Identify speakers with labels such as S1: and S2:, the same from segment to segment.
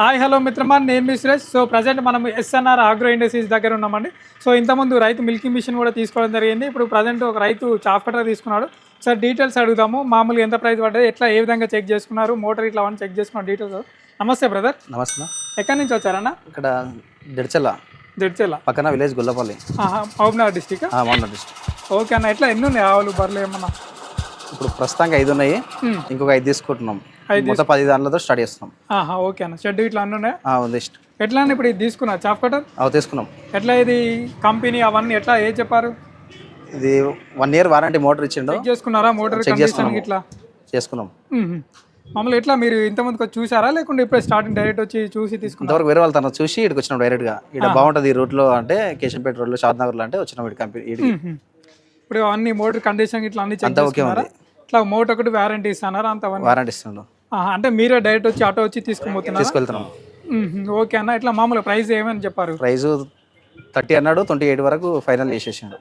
S1: Hi hello మిత్రమా. నేను మీ సురేష్. సో ప్రజెంట్ మనం ఎస్ఎన్ఆర్ ఆగ్రో ఇండస్ట్రీస్ దగ్గర ఉన్నామండి. సో ఇంతకుముందు రైతు మిల్కింగ్ మిషన్ కూడా తీసుకోవడం జరిగింది. ఇప్పుడు ప్రజెంట్ ఒక రైతు చాఫ్ కట్టర్ తీసుకున్నాడు. సార్ డీటెయిల్స్ అడుగుదాము. మామూలుగా ఎంత ప్రైస్ పడ్డది? ఎట్లా ఏ విధంగా చెక్ చేసుకున్నారు? మోటార్ ఇట్లా అవన్నీ చెక్ చేసుకున్న డీటెయిల్స్ నమస్తే బ్రదర్
S2: నమస్తే
S1: ఎక్కడి నుంచి వచ్చారన్న?
S2: ఇక్కడ దిడ్చల్ల.
S1: దిడ్చెల్ల.
S2: పక్కన విలేజ్ గుల్లపల్లి.
S1: మహబూబ్నగర్ డిస్టిక్
S2: మొన్న డిస్ట్రిక్ట్
S1: ఓకే అన్న ఎట్లా? ఎన్ని ఉన్నాయి ఆవులు బర్రెలు ఏమన్నా?
S2: ఇప్పుడు ప్రస్తుతానికి ఐదు ఉన్నాయి. ఇంకొక ఐదు తీసుకుంటున్నాం. మొత్తం పది దాంట్లతో స్టార్ట్ చేస్తున్నాం.
S1: ఆహా ఓకే అన్న. షెడ్ ఇట్లా అన్నీ ఉన్నాయి?
S2: ఉంది
S1: ఎట్లా అన్న ఇప్పుడు ఇది తీసుకున్నా చాఫ్ కట్టర్
S2: అవి తీసుకున్నాం.
S1: ఎట్లా ఇది కంపెనీ అవన్నీ ఎట్లా ఏ చెప్పారు?
S2: ఇది వన్ ఇయర్ వారంటీ మోటార్ ఇచ్చిండు.
S1: చేసుకున్నారా మోటార్
S2: చెక్
S1: కండిషన్
S2: చేసుకున్నాము
S1: ఇట్లా?
S2: చేసుకున్నాం.
S1: మ్మ్. మామూలు ఎట్లా మీరు ఇంతమందికి వచ్చి చూసారా? లేకుంటే ఇప్పుడే స్టార్టింగ్ డైరెక్ట్ వచ్చి చూసి తీసుకున్నారా?
S2: వేరే వాళ్ళు తన చూసి ఇక్కడికి వచ్చినాం డైరెక్ట్గా ఇక్కడ బాగుంటుంది ఈ రూట్లో అంటే కేశంపేట రోడ్లో షాద్నగర్లో అంటే వచ్చినాం ఇటు కంపెనీ.
S1: ఇప్పుడు అన్ని మోటార్ కండిషన్ ఇట్లా అన్ని చెక్
S2: అంతా ఓకే
S1: చేసుకున్నారా? ఇట్లా మోటార్ ఒకటి వారంటీ ఇస్తున్నారా అంత
S2: వారంటీ ఇస్తున్నాడు.
S1: ఆహా, అంటే మీరే డైరెక్ట్ వచ్చి ఆటో వచ్చి తీసుకుపోతున్నారా?
S2: తీసుకెళ్తున్నాం.
S1: ఓకే అన్న ఇట్లా మామూలు ప్రైస్ ఏమని చెప్పారు?
S2: ప్రైస్ థర్టీ అన్నాడు ట్వంటీ ఎయిట్ వరకు ఫైనల్ చేసేసాడు.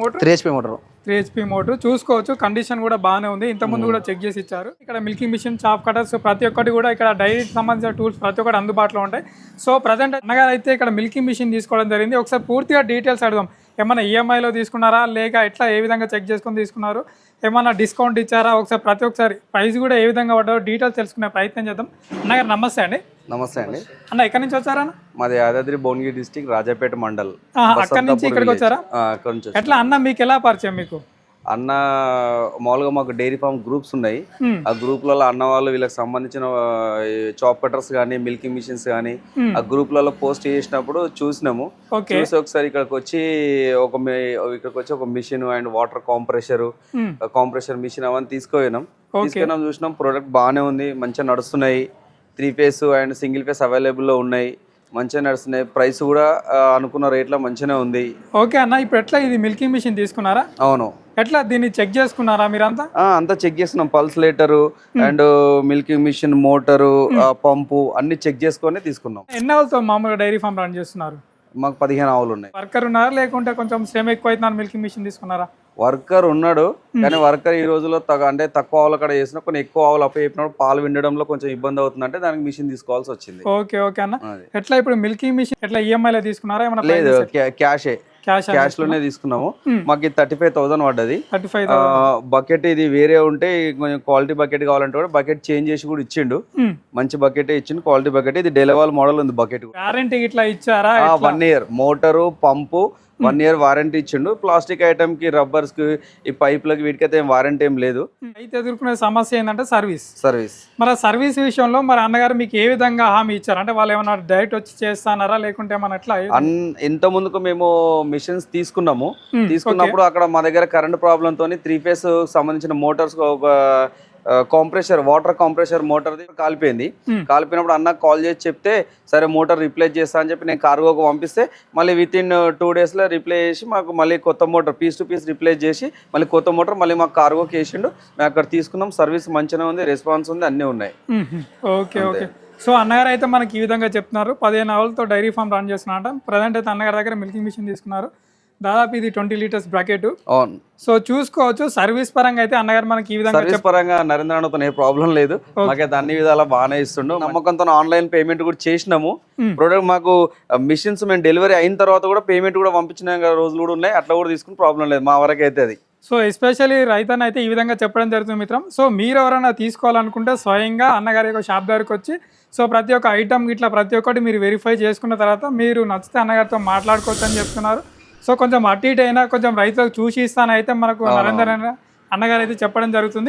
S1: Motor
S2: three HP motor
S1: three HP motor చూసుకోవచ్చు కండిషన్ కూడా బాగానే ఉంది. ఇంత ముందు కూడా చెక్ చేసి ఇచ్చారు. ఇక్కడ మిల్కింగ్ మిషన్ చాప్ కటర్స్ ప్రతి ఒక్కటి కూడా ఇక్కడ డైరీకి సంబంధించిన టూల్స్ ప్రతి ఒక్కటి అందుబాటులో ఉంటాయి. సో ప్రజెంట్ అన్నగారు అయితే ఇక్కడ మిల్కింగ్ మిషన్ తీసుకోవడం జరిగింది. ఒకసారి పూర్తిగా డీటెయిల్స్ అడుగుదాం. ఏమైనా ఈఎంఐలో తీసుకున్నారా? లేక ఎట్లా ఏ విధంగా చెక్ చేసుకొని తీసుకున్నారు? ఏమైనా డిస్కౌంట్ ఇచ్చారా? ఒకసారి ప్రతి ఒక్కసారి ప్రైస్ కూడా ఏ విధంగా పడ్డారో డీటెయిల్స్ తెలుసుకునే ప్రయత్నం చేద్దాం. అన్నగారు నమస్తే అండి.
S3: నమస్తే అండి.
S1: అన్న ఎక్కడి నుంచి వచ్చారన్న
S3: మాది యాదాద్రి భువనగిరి డిస్టిక్ రాజాపేట మండల్.
S1: అక్కడి నుంచి ఇక్కడికి వచ్చారా. ఎట్లా? అన్న మీకు ఎలా పరిచయం మీకు?
S3: అన్న మామూలుగా మాకు డైరీ ఫామ్ గ్రూప్స్ ఉన్నాయి. ఆ గ్రూప్లలో అన్న వాళ్ళు వీళ్ళకి సంబంధించిన చాప్ కటర్స్ కానీ మిల్కింగ్ మిషన్స్ కానీ. ఆ గ్రూప్లలో పోస్ట్ చేసినప్పుడు చూసినాము. చూసి ఒకసారి ఇక్కడికి వచ్చి ఒక ఇక్కడికి వచ్చి ఒక machine and water compressor. Compressor machine అవన్నీ తీసుకుపోయినాం. తీసుకున్నాం చూసినాం ప్రోడక్ట్ బాగానే ఉంది మంచిగా నడుస్తున్నాయి. Three phase and single phase అవైలబుల్లో ఉన్నాయి మంచిగా నడుస్తున్నాయి. ప్రైస్ కూడా అనుకున్న రేట్లో మంచిగానే ఉంది.
S1: ఓకే అన్న ఇప్పుడు ఎట్లా ఇది మిల్కింగ్ మిషన్ తీసుకున్నారా?
S3: అవును.
S1: ఎట్లా దీన్ని చెక్ చేసుకున్నారా మీరంతా?
S3: అంతా చెక్ చేస్తున్నాం. Pulsator and milking machine motor pump అన్ని చెక్ చేసుకొని తీసుకున్నాం.
S1: ఎన్ని ఆవులతో మామూలుగా డైరీ ఫామ్ రన్ చేస్తున్నారు?
S3: మాకు పదిహేను ఆవులు ఉన్నాయి.
S1: వర్కర్ ఉన్నారా? లేకుంటే కొంచెం శ్రమ ఎక్కువ అవుతున్నారు మిల్కింగ్ మిషన్ తీసుకున్నారా?
S3: వర్కర్ ఉన్నాడు కానీ వర్కర్ ఈ రోజుల్లో తగ అంటే తక్కువ ఆవులు అక్కడ చేసిన కొన్ని ఎక్కువ ఆవులు అప్పు చెప్పినప్పుడు పాలు విండడంలో కొంచెం ఇబ్బంది అవుతుందంటే దానికి మిషన్ తీసుకోవాల్సి వచ్చింది.
S1: ఓకే ఓకే అన్న. ఎట్లా ఇప్పుడు మిల్కింగ్ మిషన్ ఎట్లా ఈఎంఐలో తీసుకున్నారా? ఏమైనా
S3: లేదు క్యాషే. క్యాష్లోనే తీసుకున్నాము. మాకు థర్టీ ఫైవ్ థౌసండ్ పడ్డది.
S1: థర్టీ ఫైవ్
S3: బకెట్ ఇది వేరే ఉంటే కొంచెం క్వాలిటీ బకెట్ కావాలంటే కూడా బకెట్ చేంజ్ చేసి కూడా ఇచ్చిండు. మంచి బకెట్ ఇచ్చిండు క్వాలిటీ బకెట్ ఇది డెలివల్ మోడల్ ఉంది బకెట్
S1: వారంటీ ఇట్లా ఇచ్చారా?
S3: One year motor pump one year warranty ఇచ్చిండు. ప్లాస్టిక్ ఐటమ్కి రబ్బర్స్కి ఈ పైప్లకి వీటికైతే వారంటీ ఏం లేదు.
S1: అయితే ఎదుర్కొనే సమస్య ఏంటంటే సర్వీస్.
S3: సర్వీస్.
S1: మరి ఆ సర్వీస్ విషయంలో మరి అన్నగారు మీకు ఏ విధంగా హామీ ఇచ్చారు? అంటే వాళ్ళు ఏమైనా డైరెక్ట్ వచ్చి చేస్తానారా? లేకుంటే ఏమన్నా ఎట్లా?
S3: అన్ ఇంత ముందుకు మేము మిషన్స్ తీసుకున్నాము. తీసుకున్నప్పుడు అక్కడ మా దగ్గర కరెంట్ ప్రాబ్లమ్ తోని త్రీ ఫేస్ సంబంధించిన మోటార్స్ ఒక కాంప్రెషర్ వాటర్ కాంప్రెషర్ మోటార్ కాలిపోయింది.
S1: Hmm.
S3: కాలిపోయినప్పుడు అన్న కాల్ చేసి చెప్తే సరే మోటార్ రిప్లేస్ చేస్తా అని చెప్పి నేను కార్గోకి పంపిస్తే మళ్ళీ విత్ ఇన్ టూ డేస్లో రిప్లేస్ చేసి మాకు మళ్ళీ కొత్త motor piece to piece replace చేసి మళ్ళీ కొత్త మోటార్ మళ్ళీ మాకు కార్గోకి వేసిండు. మేము అక్కడ తీసుకున్నాం సర్వీస్ మంచిగా ఉంది రెస్పాన్స్ ఉంది అన్నీ ఉన్నాయి.
S1: Okay okay. సో అన్నగారు అయితే మనకి ఈ విధంగా చెప్తున్నారు. పదిహేను ఆవులతో డైరీ ఫామ్ రన్ చేస్తున్నారంట. ప్రజెంట్ అయితే అన్నగారి దగ్గర మిల్కింగ్ మిషన్ తీసుకున్నారు. దాదాపు ఇది ట్వంటీ లీటర్స్ బ్రాకెట్.
S3: అవును.
S1: సో చూసుకోవచ్చు సర్వీస్ పరంగా అయితే అన్నగారు మనకి ఈ విధంగా
S3: సర్వీస్ పరంగా నరేంద్ర అన్నతో ఏ ప్రాబ్లం లేదు. మాకైతే అన్ని విధాలా బాగానే ఇస్తుండు. నమ్మకంతో ఆన్లైన్ పేమెంట్ కూడా చేసినాము. ప్రొడక్ట్ మాకు మిషన్స్ మేము డెలివరీ అయిన తర్వాత కూడా పేమెంట్ కూడా పంపించిన రోజులు కూడా ఉన్నాయి. అట్లా కూడా తీసుకుని ప్రాబ్లం లేదు మా వరకు అయితే అది.
S1: సో ఎస్పెషల్లీ రైతన్ అయితే ఈ విధంగా చెప్పడం జరుగుతుంది మిత్రం. సో మీరు ఎవరైనా తీసుకోవాలనుకుంటే స్వయంగా అన్నగారి యొక్క షాప్ దగ్గరికి వచ్చి సో ప్రతి ఒక్క ఐటమ్ ఇట్లా ప్రతి ఒక్కటి మీరు వెరిఫై చేసుకున్న తర్వాత మీరు నచ్చితే అన్నగారితో మాట్లాడుకోవచ్చు అని చెప్తున్నారు. సో కొంచెం అటు ఇటు అయినా కొంచెం రైతులకు చూసి ఇస్తానైతే మనకు నరేందర్ అన్న- అన్నగారు అయితే చెప్పడం జరుగుతుంది.